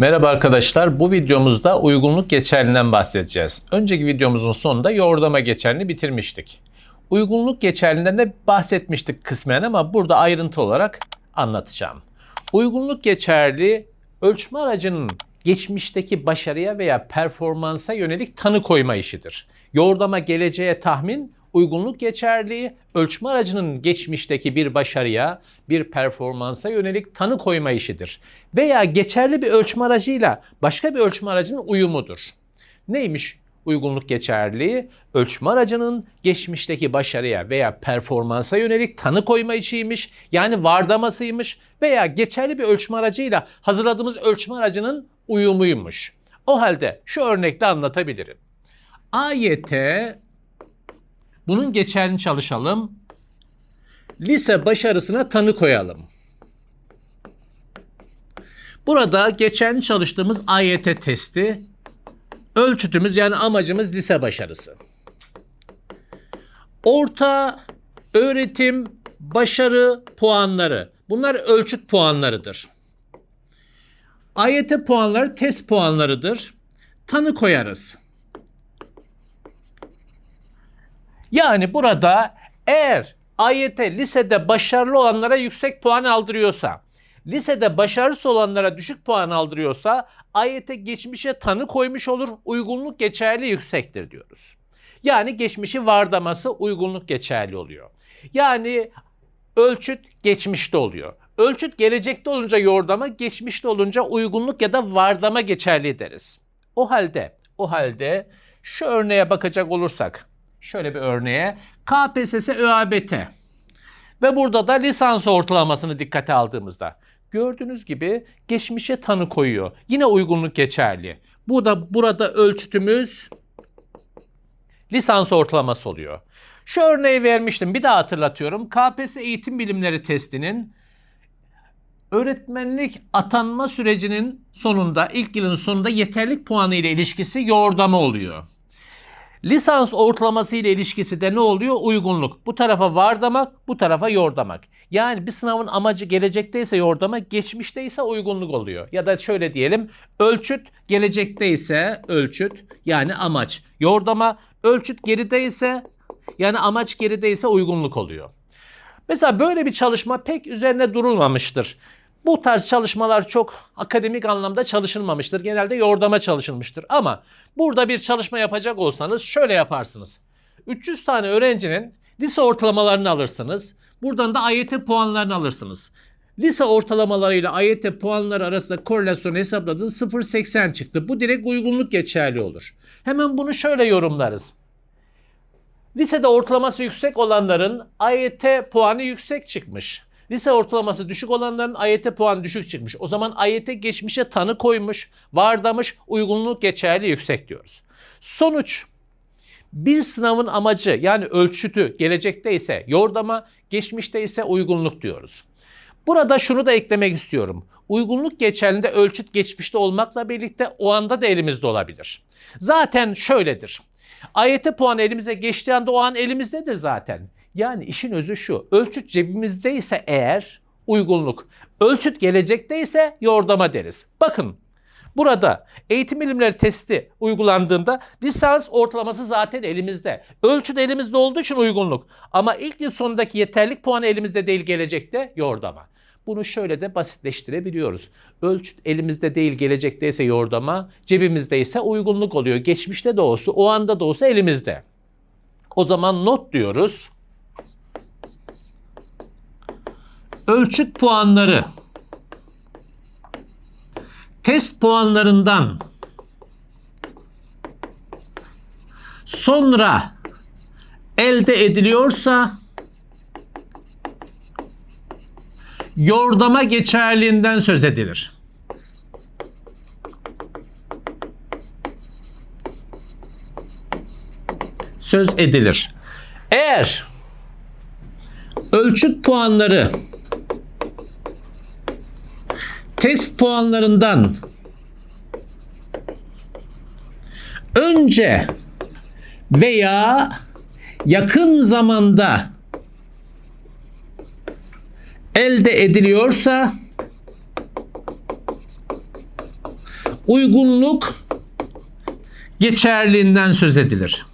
Merhaba arkadaşlar. Bu videomuzda uygunluk geçerliğinden bahsedeceğiz. Önceki videomuzun sonunda yoğurdama geçerliğini bitirmiştik. Uygunluk geçerliğinden de bahsetmiştik kısmen ama burada ayrıntı olarak anlatacağım. Uygunluk geçerliği ölçme aracının geçmişteki başarıya veya performansa yönelik tanı koyma işidir. Yoğurdama geleceğe tahmin, uygunluk geçerliği ölçme aracının geçmişteki bir başarıya, bir performansa yönelik tanı koyma işidir. Veya geçerli bir ölçme aracıyla başka bir ölçme aracının uyumudur. Neymiş uygunluk geçerliği? Ölçme aracının geçmişteki başarıya veya performansa yönelik tanı koyma işiymiş. Yani vardamasıymış veya geçerli bir ölçme aracıyla hazırladığımız ölçme aracının uyumuymuş. O halde şu örnekle anlatabilirim. AYT bunun geçerli çalışalım. Lise başarısına tanı koyalım. Burada geçerli çalıştığımız AYT testi ölçütümüz yani amacımız lise başarısı. Orta öğretim başarı puanları. Bunlar ölçüt puanlarıdır. AYT puanları test puanlarıdır. Tanı koyarız. Yani burada eğer AYT lisede başarılı olanlara yüksek puan aldırıyorsa, lisede başarısız olanlara düşük puan aldırıyorsa AYT geçmişe tanı koymuş olur, uygunluk geçerli yüksektir diyoruz. Yani geçmişi vardaması uygunluk geçerli oluyor. Yani ölçüt geçmişte oluyor. Ölçüt gelecekte olunca yordama, geçmişte olunca uygunluk ya da vardama geçerli deriz. O halde, o halde şu örneğe bakacak olursak, şöyle bir örneğe KPSS ÖABT ve burada da lisans ortalamasını dikkate aldığımızda gördüğünüz gibi geçmişe tanı koyuyor. Yine uygunluk geçerli. Bu da burada ölçütümüz lisans ortalaması oluyor. Şu örneği vermiştim. Bir daha hatırlatıyorum. KPSS eğitim bilimleri testinin öğretmenlik atanma sürecinin sonunda, ilk yılın sonunda yeterlik puanı ile ilişkisi yoğurdama oluyor. Lisans ortalaması ile ilişkisi de ne oluyor? Uygunluk. Bu tarafa vardamak, bu tarafa yordamak. Yani bir sınavın amacı gelecekteyse yordama, geçmişteyse uygunluk oluyor. Ya da şöyle diyelim, ölçüt gelecekteyse ölçüt yani amaç. Yordama, ölçüt gerideyse yani amaç gerideyse uygunluk oluyor. Mesela böyle bir çalışma pek üzerine durulmamıştır. Bu tarz çalışmalar çok akademik anlamda çalışılmamıştır. Genelde yordama çalışılmıştır. Ama burada bir çalışma yapacak olsanız şöyle yaparsınız. 300 tane öğrencinin lise ortalamalarını alırsınız. Buradan da AYT puanlarını alırsınız. Lise ortalamalarıyla AYT puanları arasında korelasyonu hesapladınız 0.80 çıktı. Bu direkt uygunluk geçerli olur. Hemen bunu şöyle yorumlarız. Lisede ortalaması yüksek olanların AYT puanı yüksek çıkmış. Lise ortalaması düşük olanların AYT puanı düşük çıkmış. O zaman AYT geçmişe tanı koymuş, vardamış, uygunluk geçerli yüksek diyoruz. Sonuç bir sınavın amacı yani ölçütü gelecekte ise yordama, geçmişte ise uygunluk diyoruz. Burada şunu da eklemek istiyorum. Uygunluk geçerliğinde ölçüt geçmişte olmakla birlikte o anda da elimizde olabilir. Zaten şöyledir. AYT puanı elimize geçtiği anda o an elimizdedir zaten. Yani işin özü şu. Ölçüt cebimizdeyse eğer uygunluk. Ölçüt gelecekteyse yordama deriz. Bakın burada eğitim bilimleri testi uygulandığında lisans ortalaması zaten elimizde. Ölçüt elimizde olduğu için uygunluk. Ama ilk yıl sonundaki yeterlik puanı elimizde değil gelecekte yordama. Bunu şöyle de basitleştirebiliyoruz. Ölçüt elimizde değil gelecekteyse yordama, cebimizdeyse uygunluk oluyor. Geçmişte de olsa, o anda da olsa elimizde. O zaman not diyoruz. Ölçüt puanları test puanlarından sonra elde ediliyorsa yordama geçerliğinden söz edilir. Söz edilir. Eğer ölçüt puanları test puanlarından önce veya yakın zamanda elde ediliyorsa uygunluk geçerliğinden söz edilir.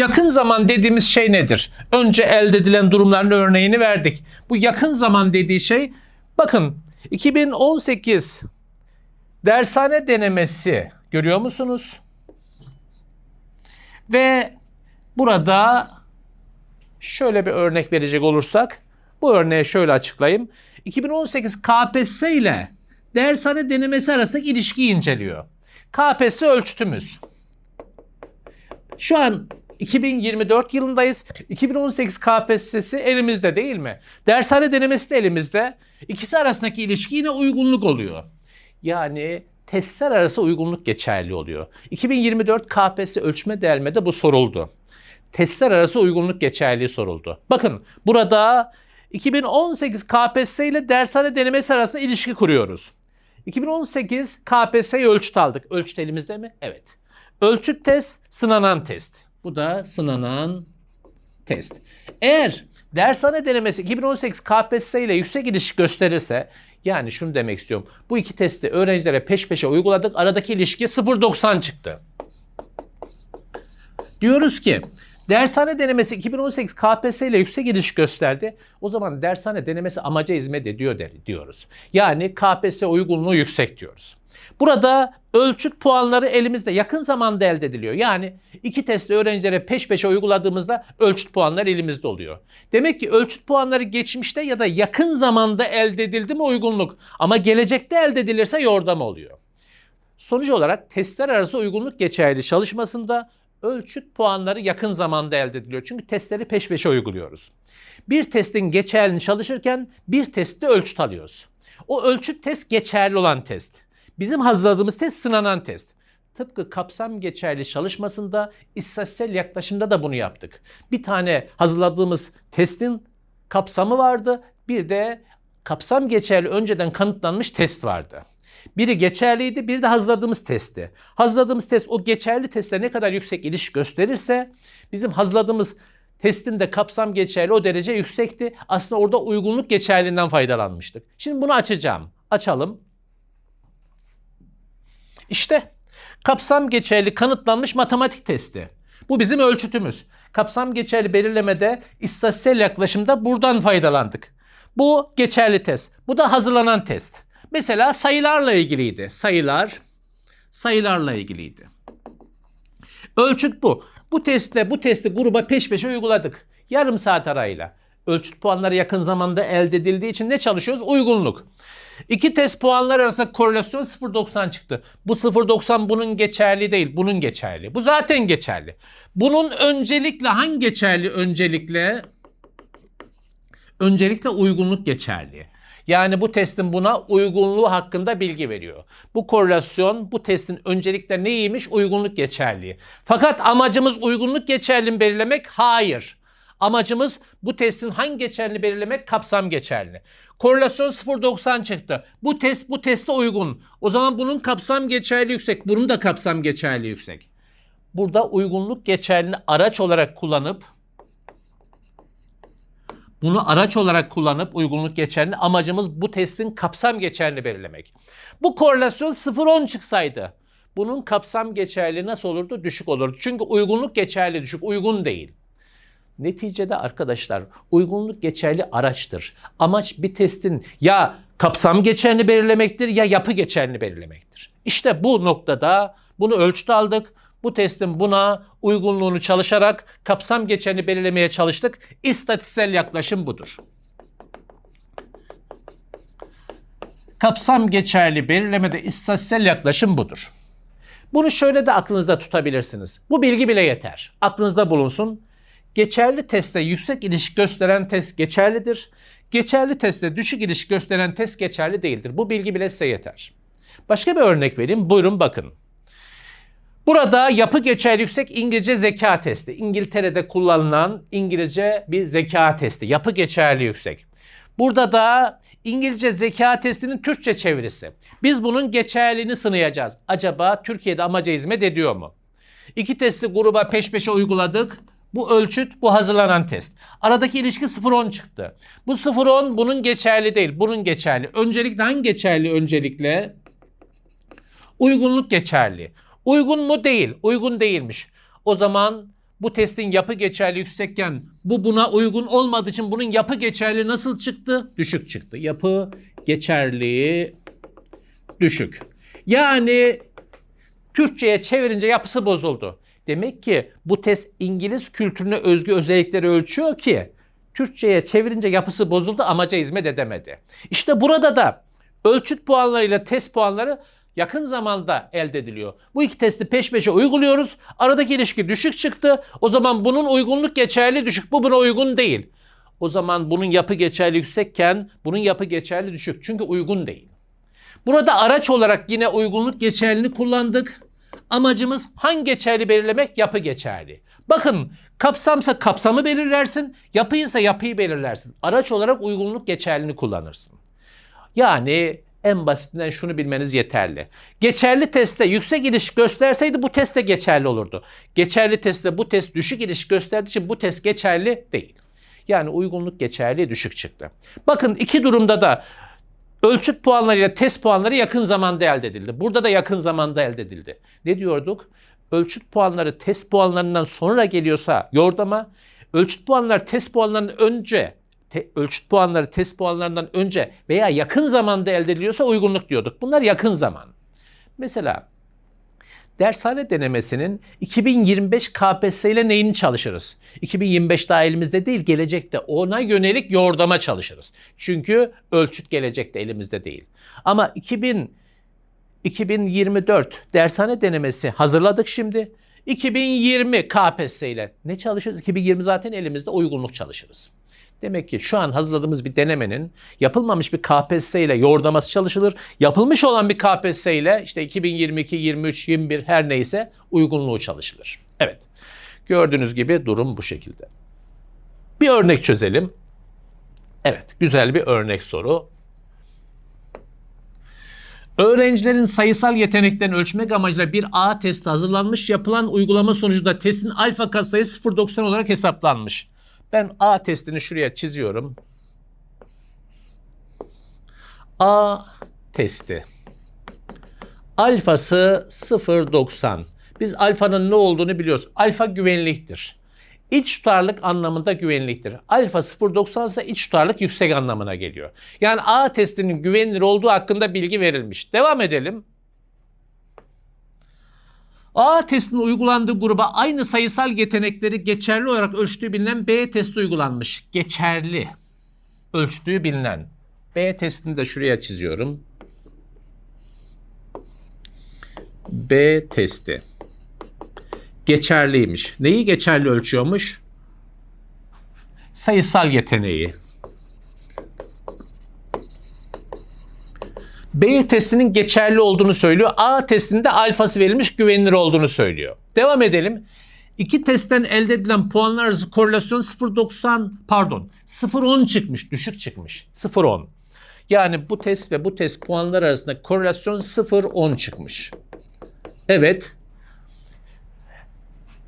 Yakın zaman dediğimiz şey nedir? Önce elde edilen durumların örneğini verdik. Bu yakın zaman dediği şey bakın 2018 dershane denemesi görüyor musunuz? Ve burada şöyle bir örnek verecek olursak bu örneği şöyle açıklayayım. 2018 KPSS ile dershane denemesi arasındaki ilişkiyi inceliyor. KPSS ölçütümüz. Şu an 2024 yılındayız. 2018 KPSS'si elimizde değil mi? Dershane denemesi de elimizde. İkisi arasındaki ilişki yine uygunluk oluyor. Yani testler arası uygunluk geçerli oluyor. 2024 KPSS ölçme delmede bu soruldu. Testler arası uygunluk geçerliği soruldu. Bakın burada 2018 KPSS ile dershane denemesi arasında ilişki kuruyoruz. 2018 KPSS'yi ölçüt aldık. Ölçüt elimizde mi? Evet. Ölçüt test, sınanan test. Bu da sınanan test. Eğer dershane denemesi 2018 KPSS ile yüksek ilişki gösterirse yani şunu demek istiyorum. Bu iki testi öğrencilere peş peşe uyguladık. Aradaki ilişki 0.90 çıktı. Diyoruz ki dershane denemesi 2018 KPSS ile yüksek ilişki gösterdi. O zaman dershane denemesi amaca hizmet ediyor der, diyoruz. Yani KPSS uygunluğu yüksek diyoruz. Burada ölçüt puanları elimizde yakın zamanda elde ediliyor. Yani iki testi öğrencilere peş peşe uyguladığımızda ölçüt puanları elimizde oluyor. Demek ki ölçüt puanları geçmişte ya da yakın zamanda elde edildi mi uygunluk ama gelecekte elde edilirse yordam oluyor. Sonuç olarak testler arası uygunluk geçerli çalışmasında ölçüt puanları yakın zamanda elde ediliyor. Çünkü testleri peş peşe uyguluyoruz. Bir testin geçerliliğini çalışırken bir testte ölçüt alıyoruz. O ölçüt test geçerli olan test. Bizim hazırladığımız test sınanan test. Tıpkı kapsam geçerli çalışmasında istatistiksel yaklaşımda da bunu yaptık. Bir tane hazırladığımız testin kapsamı vardı. Bir de kapsam geçerli önceden kanıtlanmış test vardı. Biri geçerliydi, biri de hazırladığımız testti. Hazırladığımız test o geçerli testle ne kadar yüksek ilişki gösterirse bizim hazırladığımız testin de kapsam geçerli o derece yüksekti. Aslında orada uygunluk geçerliğinden faydalanmıştık. Şimdi bunu açacağım. Açalım. İşte kapsam geçerli kanıtlanmış matematik testi. Bu bizim ölçütümüz. Kapsam geçerli belirlemede istatistiksel yaklaşımda buradan faydalandık. Bu geçerli test. Bu da hazırlanan test. Mesela sayılarla ilgiliydi. Sayılar, sayılarla ilgiliydi. Ölçüt bu. Bu testte bu testi gruba peş peşe uyguladık. Yarım saat arayla. Ölçüt puanları yakın zamanda elde edildiği için ne çalışıyoruz? Uygunluk. İki test puanlar arasında korelasyon 0.90 çıktı. Bu 0.90 bunun geçerli değil, bunun geçerli. Bu zaten geçerli. Bunun öncelikle hangi geçerli? Öncelikle öncelikle uygunluk geçerli. Yani bu testin buna uygunluğu hakkında bilgi veriyor. Bu korelasyon bu testin öncelikle neymiş? Uygunluk geçerliği. Fakat amacımız uygunluk geçerliliğini belirlemek? Hayır. Amacımız bu testin hangi geçerliliğini belirlemek? Kapsam geçerli. Korelasyon 0.90 çıktı. Bu test bu teste uygun. O zaman bunun kapsam geçerli yüksek. Bunun da kapsam geçerli yüksek. Burada uygunluk geçerliliğini araç olarak kullanıp bunu araç olarak kullanıp uygunluk geçerli amacımız bu testin kapsam geçerli belirlemek. Bu korelasyon 0-10 çıksaydı bunun kapsam geçerli nasıl olurdu? Düşük olurdu. Çünkü uygunluk geçerli düşük, uygun değil. Neticede arkadaşlar uygunluk geçerli araçtır. Amaç bir testin ya kapsam geçerli belirlemektir ya yapı geçerli belirlemektir. İşte bu noktada bunu ölçüt aldık. Bu testin buna uygunluğunu çalışarak kapsam geçerli belirlemeye çalıştık. İstatistiksel yaklaşım budur. Kapsam geçerli belirlemede istatistiksel yaklaşım budur. Bunu şöyle de aklınızda tutabilirsiniz. Bu bilgi bile yeter. Aklınızda bulunsun. Geçerli testte yüksek ilişki gösteren test geçerlidir. Geçerli testte düşük ilişki gösteren test geçerli değildir. Bu bilgi bile size yeter. Başka bir örnek vereyim. Buyurun bakın. Burada yapı geçerli yüksek İngilizce zeka testi. İngiltere'de kullanılan İngilizce bir zeka testi. Yapı geçerli yüksek. Burada da İngilizce zeka testinin Türkçe çevirisi. Biz bunun geçerliliğini sınayacağız. Acaba Türkiye'de amaca hizmet ediyor mu? İki testi gruba peş peşe uyguladık. Bu ölçüt, bu hazırlanan test. Aradaki ilişki 0-10 çıktı. Bu 0-10 bunun geçerli değil, bunun geçerli. Öncelikle hangi geçerli öncelikle? Uygunluk geçerli. Uygun mu? Değil. Uygun değilmiş. O zaman bu testin yapı geçerli yüksekken bu buna uygun olmadığı için bunun yapı geçerli nasıl çıktı? Düşük çıktı. Yapı geçerliği düşük. Yani Türkçe'ye çevirince yapısı bozuldu. Demek ki bu test İngiliz kültürüne özgü özellikleri ölçüyor ki Türkçe'ye çevirince yapısı bozuldu amaca hizmet edemedi. İşte burada da ölçüt puanlarıyla test puanları yakın zamanda elde ediliyor. Bu iki testi peş peşe uyguluyoruz. Aradaki ilişki düşük çıktı. O zaman bunun uygunluk geçerli düşük. Bu buna uygun değil. O zaman bunun yapı geçerli yüksekken bunun yapı geçerli düşük. Çünkü uygun değil. Burada araç olarak yine uygunluk geçerliliğini kullandık. Amacımız hangi geçerli belirlemek? Yapı geçerli. Bakın kapsamsa kapsamı belirlersin, yapıysa yapıyı belirlersin. Araç olarak uygunluk geçerliliğini kullanırsın. Yani en basitinden şunu bilmeniz yeterli. Geçerli testte yüksek ilişki gösterseydi bu test de geçerli olurdu. Geçerli testte bu test düşük ilişki gösterdiği için bu test geçerli değil. Yani uygunluk geçerli düşük çıktı. Bakın iki durumda da ölçüt puanlarıyla test puanları yakın zamanda elde edildi. Burada da yakın zamanda elde edildi. Ne diyorduk? Ölçüt puanları test puanlarından sonra geliyorsa yordama, ölçüt puanlar test puanlarından önce te, ölçüt puanları test puanlarından önce veya yakın zamanda elde ediliyorsa uygunluk diyorduk. Bunlar yakın zaman. Mesela dershane denemesinin 2025 KPSS ile neyini çalışırız? 2025 daha elimizde değil, gelecekte ona yönelik yordama çalışırız. Çünkü ölçüt gelecekte elimizde değil. Ama 2000 2024 dershane denemesi hazırladık şimdi. 2020 KPSS ile ne çalışırız? 2020 zaten elimizde uygunluk çalışırız. Demek ki şu an hazırladığımız bir denemenin yapılmamış bir KPSS ile yoğurdaması çalışılır. Yapılmış olan bir KPSS ile işte 2022, 23, 21 her neyse uygunluğu çalışılır. Evet. Gördüğünüz gibi durum bu şekilde. Bir örnek çözelim. Evet, güzel bir örnek soru. Öğrencilerin sayısal yeteneklerini ölçmek amacıyla bir A testi hazırlanmış. Yapılan uygulama sonucunda testin alfa katsayısı 0.90 olarak hesaplanmış. Ben A testini şuraya çiziyorum. A testi. Alfası 0.90. Biz alfanın ne olduğunu biliyoruz. Alfa güvenliktir. İç tutarlık anlamında güvenliktir. Alfa 0.90 ise iç tutarlık yüksek anlamına geliyor. Yani A testinin güvenilir olduğu hakkında bilgi verilmiş. Devam edelim. A testinin uygulandığı gruba aynı sayısal yetenekleri geçerli olarak ölçtüğü bilinen B testi uygulanmış. Geçerli ölçtüğü bilinen. B testini de şuraya çiziyorum. B testi. Geçerliymiş. Neyi geçerli ölçüyormuş? Sayısal yeteneği. B testinin geçerli olduğunu söylüyor. A testinde alfası verilmiş güvenilir olduğunu söylüyor. Devam edelim. İki testten elde edilen puanlar arası korelasyon 0.90 pardon 0.10 çıkmış. Düşük çıkmış. 0.10. Yani bu test ve bu test puanlar arasında korelasyon 0.10 çıkmış. Evet.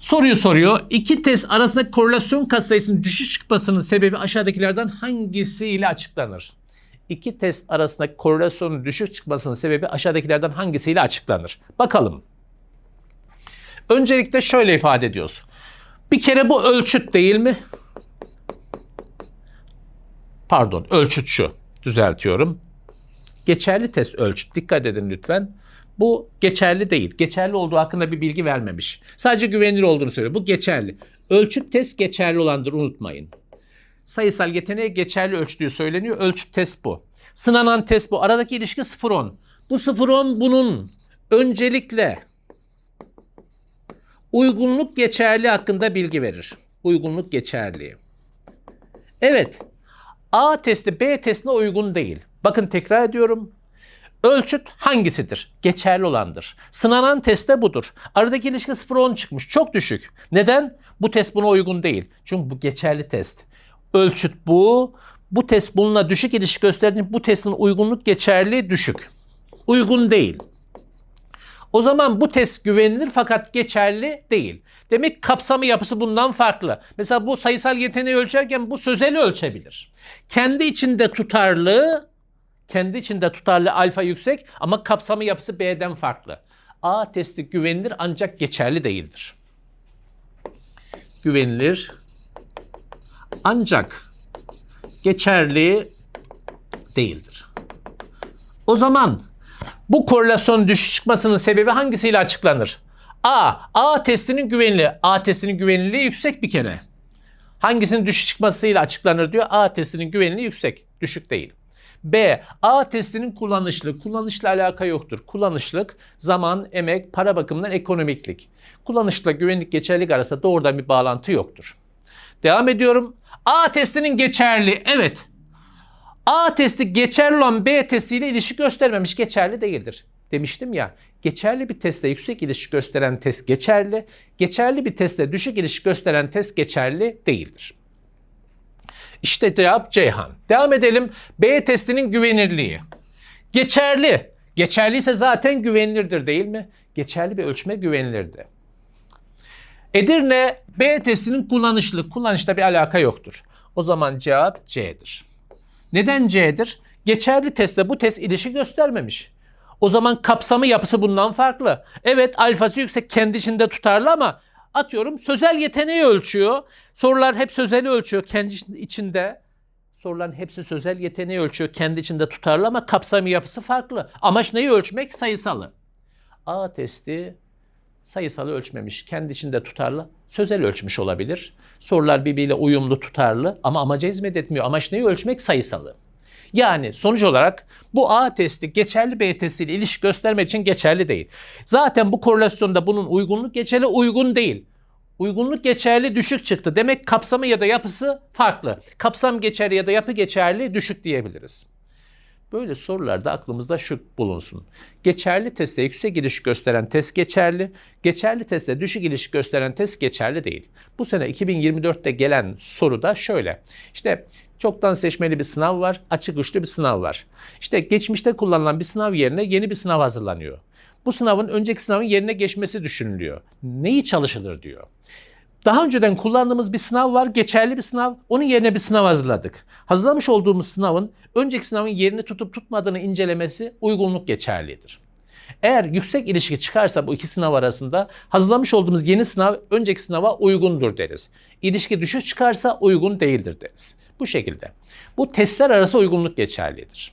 Soruyu soruyor. İki test arasındaki korelasyon katsayısının düşük çıkmasının sebebi aşağıdakilerden hangisiyle açıklanır? İki test arasındaki korelasyonun düşük çıkmasının sebebi aşağıdakilerden hangisiyle açıklanır? Bakalım. Öncelikle şöyle ifade ediyoruz. Bir kere bu ölçüt değil mi? Pardon, ölçüt şu. Düzeltiyorum. Geçerli test ölçüt. Dikkat edin lütfen. Bu geçerli değil. Geçerli olduğu hakkında bir bilgi vermemiş. Sadece güvenilir olduğunu söylüyor. Bu geçerli. Ölçüt test geçerli olandır unutmayın. Sayısal yeteneğe geçerli ölçtüğü söyleniyor. Ölçüt test bu. Sınanan test bu. Aradaki ilişki 0-10. Bu 0-10 bunun öncelikle uygunluk geçerli hakkında bilgi verir. Uygunluk geçerliği. Evet. A testi B testine uygun değil. Bakın tekrar ediyorum. Ölçüt hangisidir? Geçerli olandır. Sınanan testte budur. Aradaki ilişki 0-10 çıkmış. Çok düşük. Neden? Bu test buna uygun değil. Çünkü bu geçerli test. Ölçüt bu. Bu test bununla düşük ilişki gösterdiğinde bu testin uygunluk geçerli düşük. Uygun değil. O zaman bu test güvenilir fakat geçerli değil. Demek kapsamı yapısı bundan farklı. Mesela bu sayısal yeteneği ölçerken bu sözeli ölçebilir. Kendi içinde tutarlı, kendi içinde tutarlı alfa yüksek ama kapsamı yapısı B'den farklı. A testi güvenilir ancak geçerli değildir. Güvenilir ancak geçerli değildir. O zaman bu korelasyon düşük çıkmasının sebebi hangisiyle açıklanır? A. A testinin güvenili. A testinin güvenilirliği yüksek bir kere. Hangisinin düşük çıkmasıyla açıklanır diyor. A testinin güvenilirliği yüksek. Düşük değil. B. A testinin kullanışlı. Kullanışla alaka yoktur. Kullanışlık zaman, emek, para bakımından ekonomiklik. Kullanışla güvenlik, geçerlilik arasında doğrudan bir bağlantı yoktur. Devam ediyorum. A testinin geçerli. Evet. A testi geçerli olan B testiyle ilişki göstermemiş geçerli değildir. Demiştim ya geçerli bir testte yüksek ilişki gösteren test geçerli, geçerli bir testte düşük ilişki gösteren test geçerli değildir. İşte cevap Ceyhan. Devam edelim. B testinin güvenirliği. Geçerli. Geçerliyse zaten güvenilirdir değil mi? Geçerli bir ölçme güvenilirdi. Edirne B testinin kullanışlı. Kullanışta bir alaka yoktur. O zaman cevap C'dir. Neden C'dir? Geçerli testte bu test ilişki göstermemiş. O zaman kapsamı yapısı bundan farklı. Evet alfası yüksek kendi içinde tutarlı ama atıyorum sözel yeteneği ölçüyor. Sorular hep sözeli ölçüyor kendi içinde. Soruların hepsi sözel yeteneği ölçüyor kendi içinde tutarlı ama kapsamı yapısı farklı. Amaç neyi ölçmek? Sayısalı. A testi sayısalı ölçmemiş. Kendi içinde tutarlı. Sözel ölçmüş olabilir. Sorular birbiriyle uyumlu tutarlı ama amaca hizmet etmiyor. Amaç neyi ölçmek? Sayısalı. Yani sonuç olarak bu A testi geçerli B testiyle ilişki göstermek için geçerli değil. Zaten bu korelasyonda bunun uygunluk geçerli uygun değil. Uygunluk geçerli düşük çıktı. Demek kapsamı ya da yapısı farklı. Kapsam geçerli ya da yapı geçerli düşük diyebiliriz. Böyle sorularda aklımızda şu bulunsun. Geçerli testte yüksek ilişki gösteren test geçerli, geçerli testte düşük ilişki gösteren test geçerli değil. Bu sene 2024'te gelen soru da şöyle. İşte çoktan seçmeli bir sınav var, açık uçlu bir sınav var. İşte geçmişte kullanılan bir sınav yerine yeni bir sınav hazırlanıyor. Bu sınavın önceki sınavın yerine geçmesi düşünülüyor. Neyi çalışılır diyor. Daha önceden kullandığımız bir sınav var, geçerli bir sınav. Onun yerine bir sınav hazırladık. Hazırlamış olduğumuz sınavın önceki sınavın yerini tutup tutmadığını incelemesi uygunluk geçerlidir. Eğer yüksek ilişki çıkarsa bu iki sınav arasında hazırlamış olduğumuz yeni sınav önceki sınava uygundur deriz. İlişki düşük çıkarsa uygun değildir deriz. Bu şekilde. Bu testler arası uygunluk geçerlidir.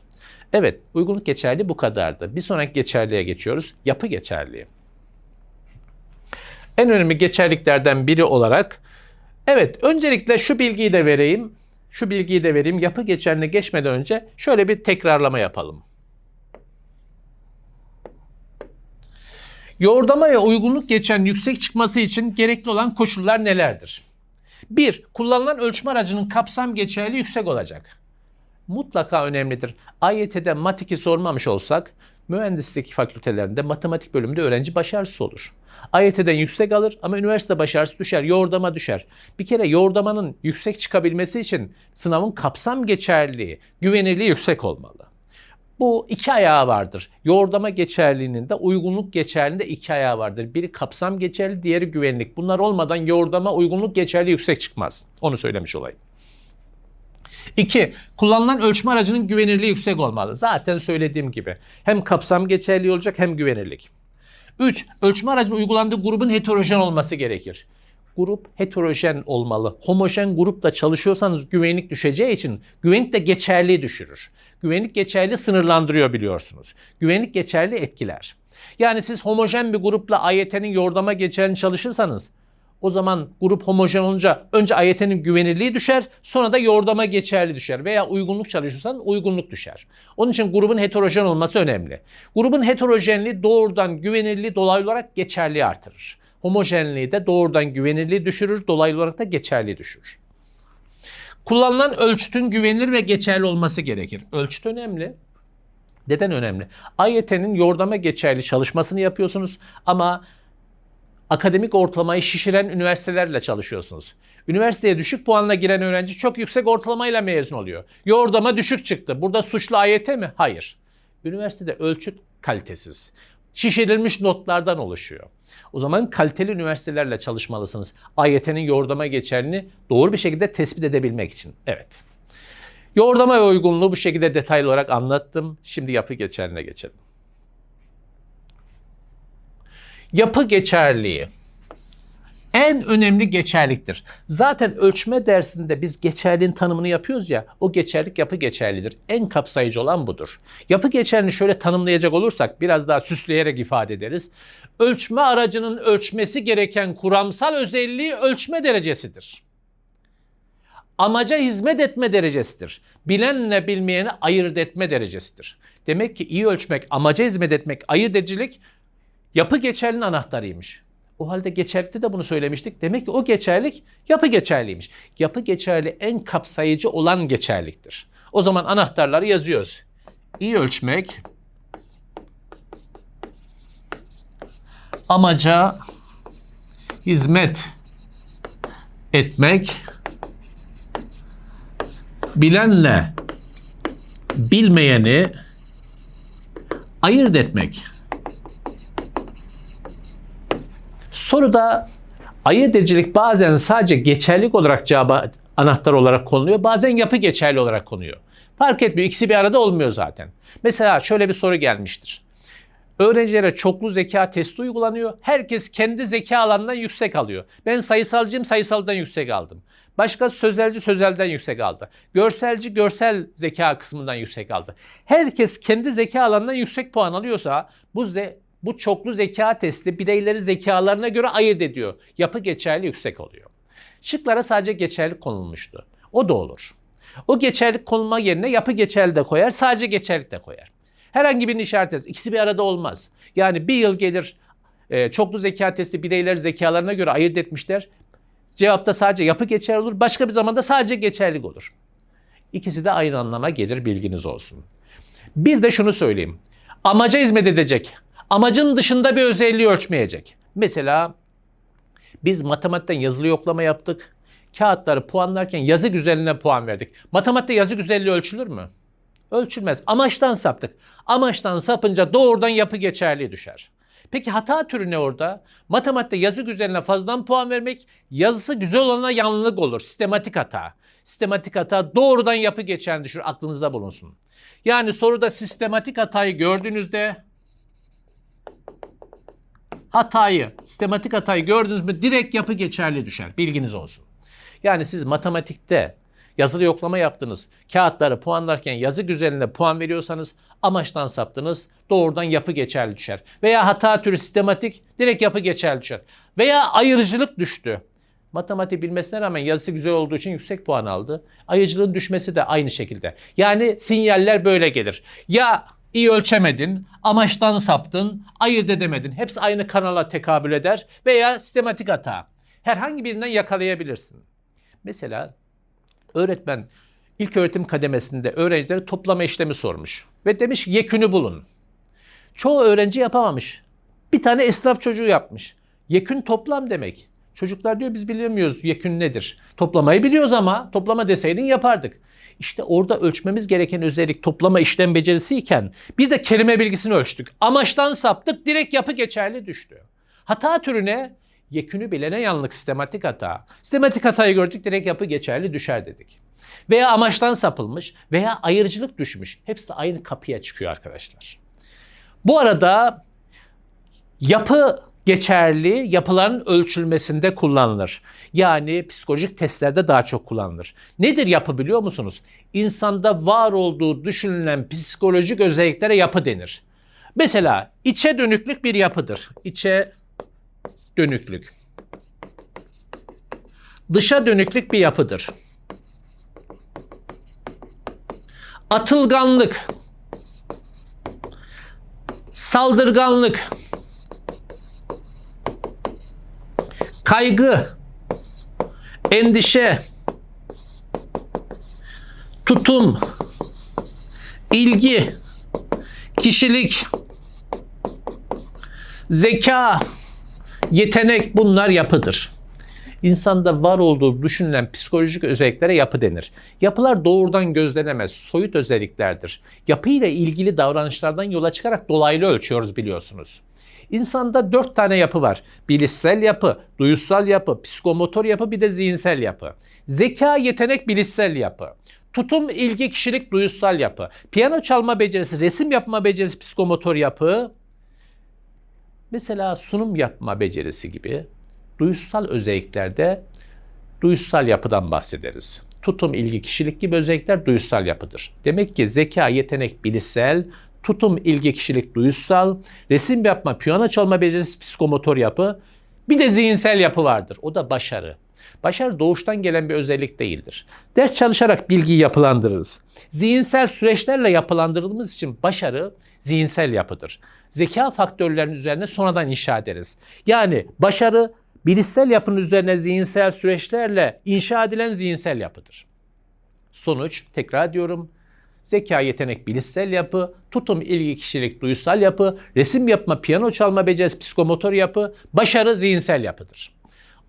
Evet, uygunluk geçerli bu kadardı. Bir sonraki geçerliğe geçiyoruz. Yapı geçerliği. En önemli geçerliklerden biri olarak evet öncelikle şu bilgiyi de vereyim. Şu bilgiyi de vereyim. Yapı geçerliğine geçmeden önce şöyle bir tekrarlama yapalım. Yoğurdamaya uygunluk geçen yüksek çıkması için gerekli olan koşullar nelerdir? 1. Kullanılan ölçme aracının kapsam geçerli yüksek olacak. Mutlaka önemlidir. AYT'de mat 2 sormamış olsak mühendislik fakültelerinde matematik bölümünde öğrenci başarısız olur. AYT'den yüksek alır ama üniversite başarısı düşer, yoğurdama düşer. Bir kere yoğurdamanın yüksek çıkabilmesi için sınavın kapsam geçerliliği, güvenirliği yüksek olmalı. Bu iki ayağı vardır. Yoğurdama geçerliliğinin de uygunluk geçerliğinde iki ayağı vardır. Biri kapsam geçerli, diğeri güvenlik. Bunlar olmadan yoğurdama uygunluk geçerli yüksek çıkmaz. Onu söylemiş olayım. 2. Kullanılan ölçme aracının güvenirliği yüksek olmalı. Zaten söylediğim gibi. Hem kapsam geçerli olacak hem güvenirlik. 3. Ölçme aracının uygulandığı grubun heterojen olması gerekir. Grup heterojen olmalı. Homojen grupla çalışıyorsanız güvenlik düşeceği için güvenlik de geçerliği düşürür. Güvenlik geçerli sınırlandırıyor biliyorsunuz. Güvenlik geçerli etkiler. Yani siz homojen bir grupla AYT'nin yordama geçerli çalışırsanız o zaman grup homojen olunca önce AYT'nin güvenirliği düşer, sonra da yordama geçerli düşer veya uygunluk çalışırsan uygunluk düşer. Onun için grubun heterojen olması önemli. Grubun heterojenliği doğrudan güvenirliği dolaylı olarak geçerliği artırır. Homojenliği de doğrudan güvenirliği düşürür, dolaylı olarak da geçerliği düşürür. Kullanılan ölçütün güvenilir ve geçerli olması gerekir. Ölçüt önemli. Neden önemli? AYT'nin yordama geçerli çalışmasını yapıyorsunuz ama akademik ortalamayı şişiren üniversitelerle çalışıyorsunuz. Üniversiteye düşük puanla giren öğrenci çok yüksek ortalamayla mezun oluyor. Yordama düşük çıktı. Burada suçlu AYT mi? Hayır. Üniversitede ölçüt kalitesiz. şişirilmiş notlardan oluşuyor. O zaman kaliteli üniversitelerle çalışmalısınız. AYT'nin yoğurdama geçerliğini doğru bir şekilde tespit edebilmek için. Evet. Yoğurdama uygunluğu bu şekilde detaylı olarak anlattım. Şimdi yapı geçerliğine geçelim. Yapı geçerliği en önemli geçerliktir. Zaten ölçme dersinde biz geçerliğin tanımını yapıyoruz ya, o geçerlik yapı geçerlidir. En kapsayıcı olan budur. Yapı geçerliğini şöyle tanımlayacak olursak, biraz daha süsleyerek ifade ederiz. Ölçme aracının ölçmesi gereken kuramsal özelliği ölçme derecesidir. Amaca hizmet etme derecesidir. Bilenle bilmeyeni ayırt etme derecesidir. Demek ki iyi ölçmek, amaca hizmet etmek, ayırt edicilik yapı geçerliliğin anahtarıymış. O halde geçerlikte de bunu söylemiştik. Demek ki o geçerlik yapı geçerliymiş. Yapı geçerli en kapsayıcı olan geçerliktir. O zaman anahtarları yazıyoruz. İyi ölçmek, amaca hizmet etmek, bilenle bilmeyeni ayırt etmek. Soruda ayırt edicilik bazen sadece geçerlik olarak cevaba anahtar olarak konuluyor. Bazen yapı geçerli olarak konuyor. Fark etmiyor. İkisi bir arada olmuyor zaten. Mesela şöyle bir soru gelmiştir. Öğrencilere çoklu zeka testi uygulanıyor. Herkes kendi zeka alanından yüksek alıyor. Ben sayısalcıyım sayısaldan yüksek aldım. Başka sözelci sözelden yüksek aldı. Görselci görsel zeka kısmından yüksek aldı. Herkes kendi zeka alanından yüksek puan alıyorsa bu ze bu çoklu zeka testi bireyleri zekalarına göre ayırt ediyor. Yapı geçerli yüksek oluyor. Şıklara sadece geçerlik konulmuştu. O da olur. O geçerlik konulma yerine yapı geçerli de koyar, sadece geçerlik de koyar. Herhangi birini işaret eder. İkisi bir arada olmaz. Yani bir yıl gelir e, çoklu zeka testi bireyleri zekalarına göre ayırt etmişler. Cevapta sadece yapı geçerli olur. Başka bir zamanda sadece geçerlik olur. İkisi de aynı anlama gelir bilginiz olsun. Bir de şunu söyleyeyim. Amaca hizmet edecek. Amacın dışında bir özelliği ölçmeyecek. Mesela biz matematikten yazılı yoklama yaptık. Kağıtları puanlarken yazı güzelliğine puan verdik. Matematikte yazı güzelliği ölçülür mü? Ölçülmez. Amaçtan saptık. Amaçtan sapınca doğrudan yapı geçerliği düşer. Peki hata türü ne orada? Matematikte yazı güzeline fazladan puan vermek, yazısı güzel olana yanlılık olur. Sistematik hata. Sistematik hata doğrudan yapı geçerliğini düşür. Aklınızda bulunsun. Yani soruda sistematik hatayı gördüğünüzde hatayı, sistematik hatayı gördünüz mü direkt yapı geçerli düşer. Bilginiz olsun. Yani siz matematikte yazılı yoklama yaptınız. Kağıtları puanlarken yazı güzeline puan veriyorsanız amaçtan saptınız. Doğrudan yapı geçerli düşer. Veya hata türü sistematik direkt yapı geçerli düşer. Veya ayırıcılık düştü. Matematik bilmesine rağmen yazısı güzel olduğu için yüksek puan aldı. Ayıcılığın düşmesi de aynı şekilde. Yani sinyaller böyle gelir. Ya iyi ölçemedin, amaçtan saptın, ayırt edemedin. Hepsi aynı kanala tekabül eder veya sistematik hata. Herhangi birinden yakalayabilirsin. Mesela öğretmen ilk öğretim kademesinde öğrencilere toplama işlemi sormuş. Ve demiş yekünü bulun. Çoğu öğrenci yapamamış. Bir tane esnaf çocuğu yapmış. Yekün toplam demek. Çocuklar diyor biz bilemiyoruz yekün nedir. Toplamayı biliyoruz ama toplama deseydin yapardık. İşte orada ölçmemiz gereken özellik toplama işlem becerisiyken bir de kelime bilgisini ölçtük. Amaçtan saptık direkt yapı geçerli düştü. Hata türü ne? Yekünü bilene yanlık sistematik hata. Sistematik hatayı gördük direkt yapı geçerli düşer dedik. Veya amaçtan sapılmış veya ayırıcılık düşmüş. Hepsi de aynı kapıya çıkıyor arkadaşlar. Bu arada yapı geçerli yapıların ölçülmesinde kullanılır. Yani psikolojik testlerde daha çok kullanılır. Nedir yapı biliyor musunuz? İnsanda var olduğu düşünülen psikolojik özelliklere yapı denir. Mesela içe dönüklük bir yapıdır. İçe dönüklük. Dışa dönüklük bir yapıdır. Atılganlık, saldırganlık, kaygı, endişe, tutum, ilgi, kişilik, zeka, yetenek bunlar yapıdır. İnsanda var olduğu düşünülen psikolojik özelliklere yapı denir. Yapılar doğrudan gözlenemez, soyut özelliklerdir. Yapıyla ilgili davranışlardan yola çıkarak dolaylı ölçüyoruz biliyorsunuz. İnsanda dört tane yapı var. Bilişsel yapı, duyusal yapı, psikomotor yapı bir de zihinsel yapı. Zeka, yetenek, bilişsel yapı. Tutum, ilgi, kişilik, duyusal yapı. Piyano çalma becerisi, resim yapma becerisi, psikomotor yapı. Mesela sunum yapma becerisi gibi duyusal özelliklerde duyusal yapıdan bahsederiz. Tutum, ilgi, kişilik gibi özellikler duyusal yapıdır. Demek ki zeka, yetenek, bilişsel, tutum, ilgi, kişilik, duyusal, resim yapma, piyano çalma becerisi, psikomotor yapı, bir de zihinsel yapı vardır. O da başarı. Başarı doğuştan gelen bir özellik değildir. Ders çalışarak bilgiyi yapılandırırız. Zihinsel süreçlerle yapılandırıldığımız için başarı zihinsel yapıdır. Zeka faktörlerinin üzerine sonradan inşa ederiz. Yani başarı bilişsel yapının üzerine zihinsel süreçlerle inşa edilen zihinsel yapıdır. Sonuç, tekrar diyorum, zeka, yetenek, bilişsel yapı, tutum, ilgi, kişilik, duysal yapı, resim yapma, piyano çalma becerisi, psikomotor yapı, başarı zihinsel yapıdır.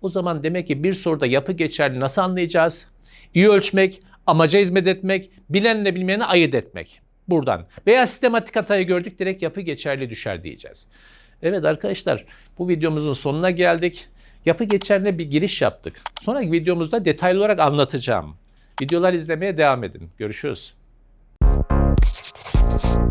O zaman demek ki bir soruda yapı geçerli nasıl anlayacağız? İyi ölçmek, amaca hizmet etmek, bilenle bilmeyeni ayırt etmek. Buradan. Veya sistematik hatayı gördük direkt yapı geçerli düşer diyeceğiz. Evet arkadaşlar bu videomuzun sonuna geldik. Yapı geçerline bir giriş yaptık. Sonraki videomuzda detaylı olarak anlatacağım. Videolar izlemeye devam edin. Görüşürüz. Bye.